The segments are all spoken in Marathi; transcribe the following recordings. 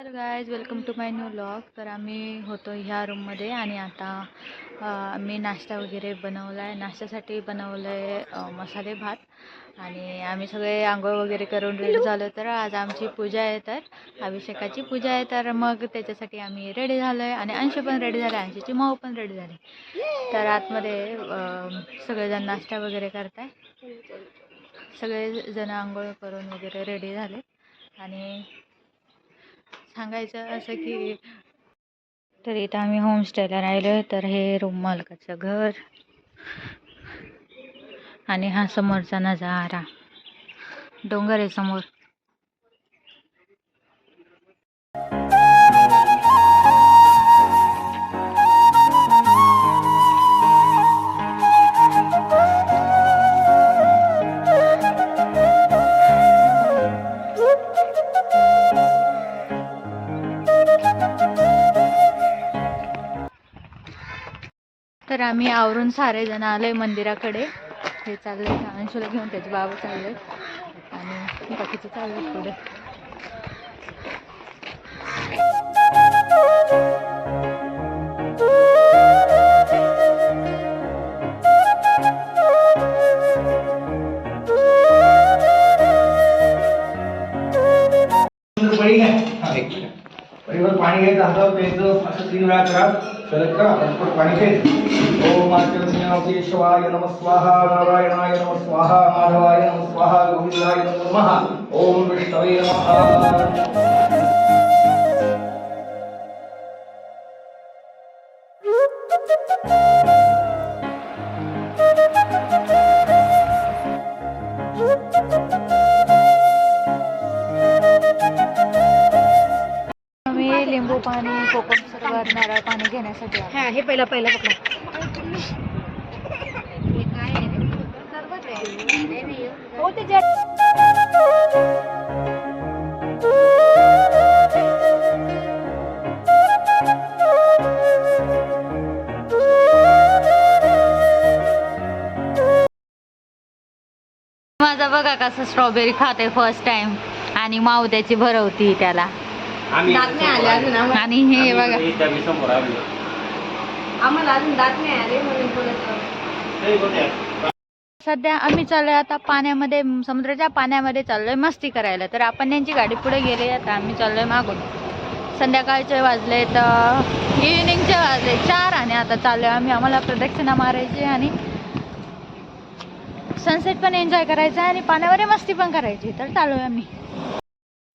तर guys welcome to my new blog तर आम्ही होतो ह्या रूममध्ये आणि आता मी आम्ही नाश्ता वगैरे बनवला आहे नाश्त्यासाठी बनवलं आहे मसाले भात. आणि आम्ही सगळे आंघोळ वगैरे करून रेडी झालो तर आज आमची पूजा आहे तर अभिषेकाची पूजा आहे. तर मग त्याच्यासाठी आम्ही रेडी झालो आहे आणि अंश पण रेडी झाले अंशीची माऊ पण रेडी झाली. तर आतमध्ये सगळेजण नाश्ता वगैरे करताय. सगळेजण आंघोळ करून वगैरे रेडी झाले. आणि सांगायचं असं की तर इथं आम्ही होमस्टेला राहिलो तर हे रूम मालकाचं घर. आणि हा समोरचा नजारा. डोंगर आहे समोर. आम्ही आवरून सारे जण आलोय मंदिराकडे. हे चाललंय अंशूला घेऊन त्याचे बाबा चालले आणि बाकीचे चालले पुढे. तीन वेळा करा शरद करा पटपट पाणी घ्यायचं ओम केशवाय नम स्वाहा नारायणाय नम स्वाहा माधवाय नम स्वाहा गोविंदाय नम ओम विष्णवे नमः। लिंबू पाणी कोकम नारळ पाणी घेण्यासाठी. हा हे पहिलं पहिलं पकडा. हो ते माझा बघा कसं स्ट्रॉबेरी खाते फर्स्ट टाइम आणि माऊ त्याची भरवती त्याला. दात नाही आले अजून आम्हाला. आणि हे बघा. आम्हाला अजून दात नाही आले म्हणून बोलत सध्या आम्ही चाललोय आता पाण्यामध्ये समुद्राच्या पाण्यामध्ये चाललोय मस्ती करायला. तर आपण यांची गाडी पुढे गेले आता आम्ही चाललोय मागून. संध्याकाळचे वाजले तर इव्हिनिंगचे वाजले. चार आणि आता चाललोय आम्ही आम्हाला प्रदक्षिणा मारायची आणि सनसेट पण एन्जॉय करायचा आणि पाण्यावर मस्ती पण करायची. तर चाललोय आम्ही.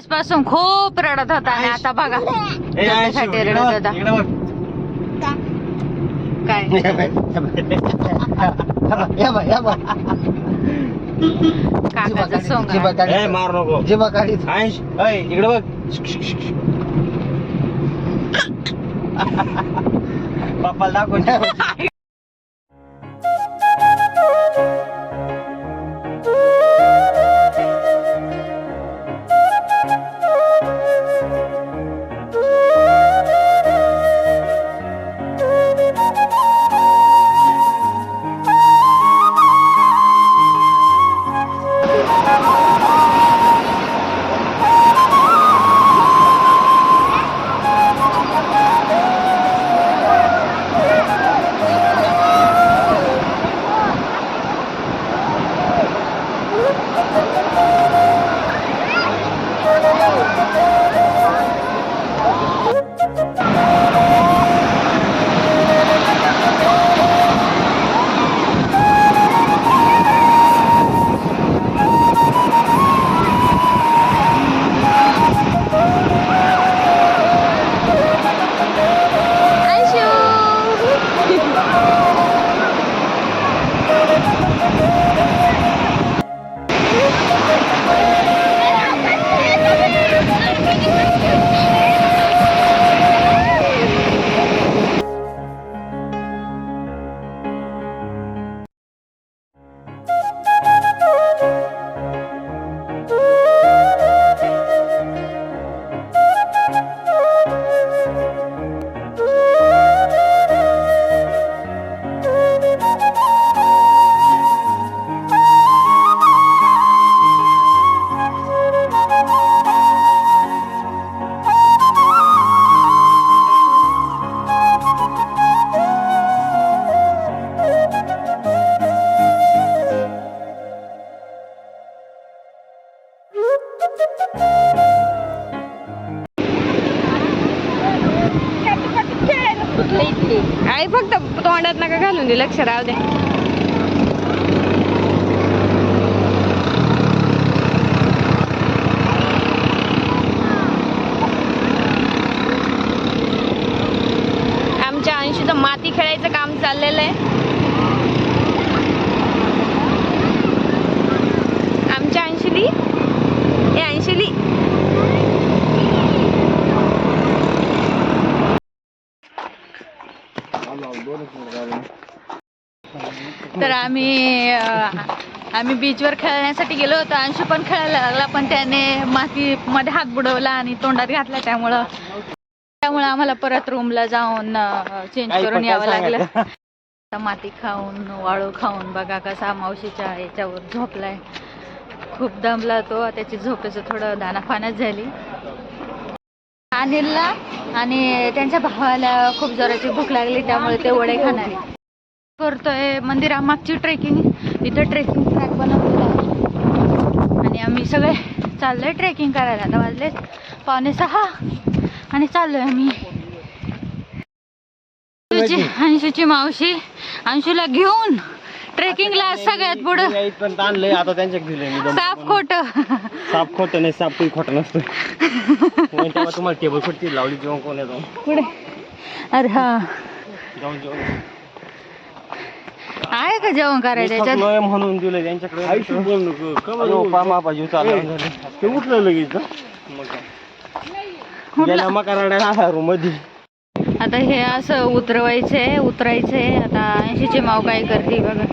पासून खूप रडत होता आणि आता बघा. त्याच्यासाठी रडत होता. काय? काकाचं सोंग आहे. मार नको. जिबा काढी अंश ऐ इकडे बघ. बाप्पाला दाखव नका घालून दे लक्ष राहू दे आमच्या अंशीचं माती खेळायचं काम चाललेलं आहे आमच्या अंशली ए अंशली तर आम्ही आम्ही बीचवर खेळण्यासाठी गेलो होतो. अंशू पण खेळायला लागला पण त्याने मातीमध्ये हात बुडवला आणि तोंडात घातला त्यामुळं. त्यामुळं आम्हाला परत रूमला जाऊन चेंज करून यावं लागलं. माती खाऊन वाळू खाऊन बघा कसा मावशीच्या याच्यावर झोपलाय. खूप दमला तो त्याची झोपेचं थोडं दानापानच झाली. अनिलला आणि त्यांच्या भावाला खूप जोराची भूक लागली त्यामुळे ते वडे खाणार. करतोय मंदिरामागची ट्रेकिंग इथं ट्रेकिंग ट्रॅक बनवलेला आहे. आणि आम्ही सगळे चाललोय ट्रेकिंग करायला. आता वाजले पावणे सहा आणि चाललोय आम्ही. अंशूची मावशी अंशूला घेऊन ट्रेकिंगला सगळ्यात पुढं. आणलंय आता त्यांच्या साफ खोट. साप खोटं नाही साप काही खोटं नसतं तुम्हाला टेबल खुर्ची लावली कोण येतो? पुढे. अरे हा. जाऊन जेवण. आहे का जेवण करायचं थकलोय म्हणून दिलंय त्यांच्याकडे. अयो, पा मापा जीव चालला झाले ते उठलं लगेच ना. मग काय. गेल्या मका रूममध्ये. आता हे असं उतरवायचंय उतरायचंय. आता ऐंशीची माव काय करते बघा.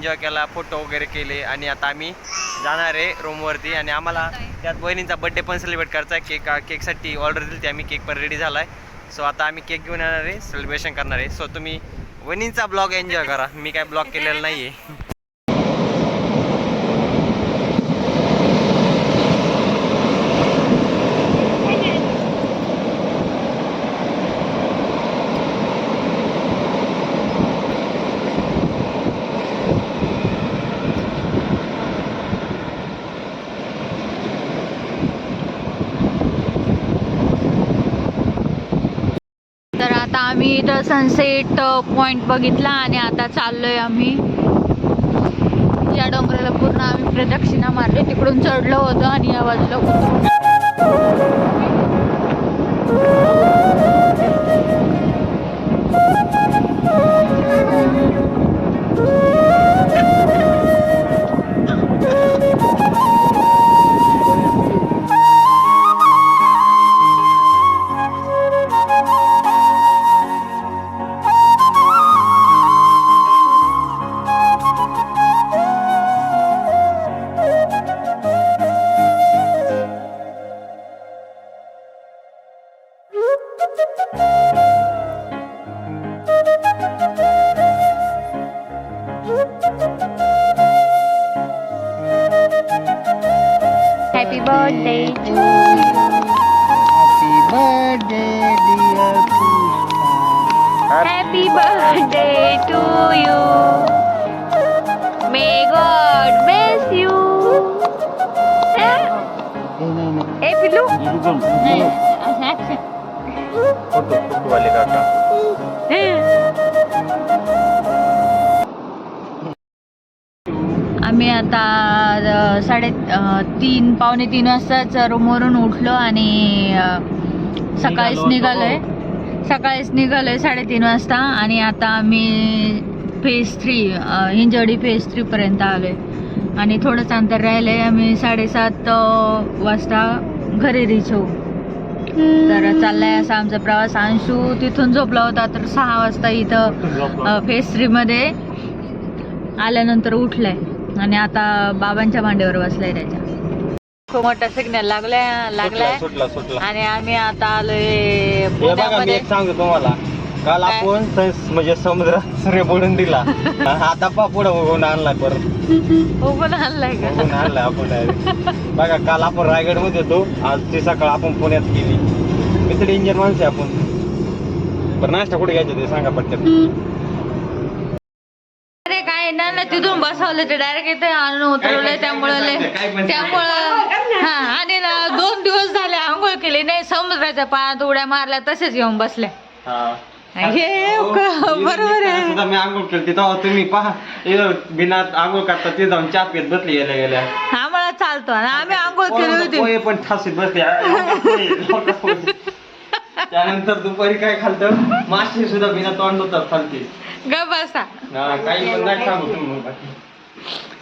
एन्जॉय केला फोटो वगैरे केले आणि आता आम्ही जाणार आहे रूमवरती आणि आम्हाला त्यात बहिणींचा बड्डे पण सेलिब्रेट करायचा आहे. केक केकसाठी ऑर्डर दिली ती आम्ही केक पण रेडी झाला आहे सो आता आम्ही केक घेऊन येणार आहे सेलिब्रेशन करणार आहे. सो तुम्ही वहिनींचा ब्लॉग एन्जॉय करा. मी काय ब्लॉग केलेला नाही आहे तर आता आम्ही इथं सनसेट पॉइंट uh, बघितला आणि आता चाललोय आम्ही. या डोंगराला पूर्ण आम्ही प्रदक्षिणा मारली. तिकडून चढलो होतो आणि या बाजूला उतरलो. Happy birthday to you may God bless you ए पिल्लू फोटोवाले काका आम्ही आता साडे तीन पावणे तीन वाजताच रूमवरून उठलो आणि सकाळीच निघालो निघालोय. सकाळीच निघालोय साडेतीन वाजता आणि आता आम्ही phase three Hinjewadi phase three पर्यंत आलोय. आणि थोडंच अंतर राहिलंय आम्ही साडेसात वाजता घरी रिच होऊ. तर चाललाय असा आमचा प्रवास. अंशू तिथून झोपला होता तर सहा वाजता इथं फेज थ्री मध्ये आल्यानंतर उठलाय. आणि आता बाबांच्या मांडीवर बसलाय त्याच्या. खूप मोठा सिग्नल लागलाय लागलाय. सुटला सुटला आणि आम्ही आता आलोय हे बघा मी पुण्यामध्ये एक सांगतो तुम्हाला. काल काय? आपण सं- म्हणजे समुद्रात सूर्य बुडून दिला. आता पा पुढे उगवून आणलाय परत. उभं आणलाय का? उगवून आपण direct. बघा काल आपण रायगडमध्ये होतो. आज ती सकाळ आपण पुण्यात गेली. मी तरी इंजिन माणसं आहे आपण. बरं नाश्ता कुठे घ्यायचं ते सांगा पटकन. ना ना तिथून बसवलं ते डायरेक्ट इथे आणून उतरवलंय पण- त्यामुळं त्यामुळं हा आणि ना दोन दिवस झाले आंघोळ केली नाही समुद्राच्या पाण्यात उड्या मारल्या तसेच येऊन बसल्या हा. हे बरोबर आहे. मी आंघोळ केली तेव्हा तुम्ही पहा बिना आंघोळ करता ते जाऊन चहा पित बसली गेल्या गेल्या. आम्हाला चालतो आणि आम्ही आंघोळ केली होती. पण ठासीत बसले त्यानंतर दुपारी काय खालतं मासे सुद्धा बिना तोंड होतात खालते. ग बसा.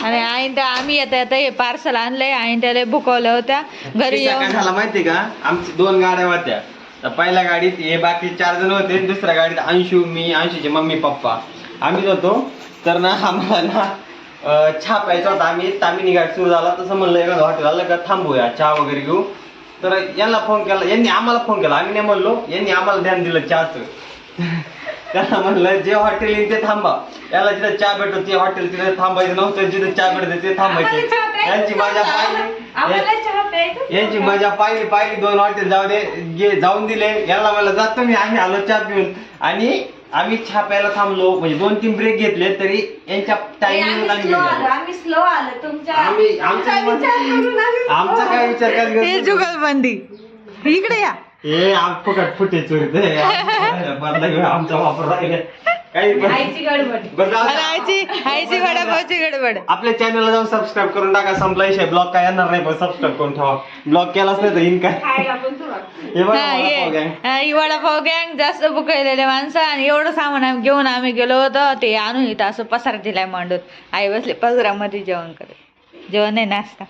आणि आई त्या आम्ही येता येता हे पार्सल आणलंय. आणि त्याला भुकवल्या होत्या. घरी येऊन झाला माहितीये का? आमची दोन गाड्या होत्या. तर पहिल्या गाडीत हे बाकी चार जण होते दुसऱ्या गाडीत अंशू मी अंशूचे मम्मी पप्पा. आम्ही होतो. तर ना आम्हाला ना चहा प्यायचा होता. आम्ही तामिनी गाडी सुरू झाला. तसं म्हणलं एखादं हॉटेल आलं का थांबूया चहा वगैरे घेऊ. तर यांना फोन केला. यांनी आम्हाला फोन केला. आम्ही नाही म्हणलो. यांनी आम्हाला ध्यान दिलं चहाचं. त्यांना म्हणलं जे हॉटेल येईल ते थांबा. याला जिथं चहा भेटतो ते हॉटेल तिथे थांबायचं नव्हतं. जिथं चहा भेटत ते थांबायचे. यांची माझ्या पाहिली यांची मजा पाहिली पाहिली दोन हॉटेल जाऊ दे गे जाऊन दिले. याला मला जातो मी आम्ही आलो चहा पिऊन. आणि आम्ही चहा प्यायला थांबलो. म्हणजे दोन तीन ब्रेक घेतले तरी यांच्या टाइमिंग आम्ही आम्ही आमचा आमचा काय विचार हे जुगलबंदी. इकडे या. आम फुकट फुटे चोरीत आमचा वापर राहिले काही. आईची गडबड. आपल्या चॅनलला जाऊन सबस्क्राईब करून टाका. संपला विषय. ब्लॉग काय येणार नाही पण सबस्क्राईब करून ठेवा. ब्लॉग केलाच नाही तर येईन काय? हे बघा हा, वडापाव ये. gang. हा, ही वडापाव गँग जास्त बुकलेले माणसं आणि एवढं सामान आम्ही घेऊन आम्ही गेलो होतो ते आणून इथं असं पसार दिलाय मांडून. आई बसले पसरामध्ये जेवण करत जेवण नाही नाश्ता.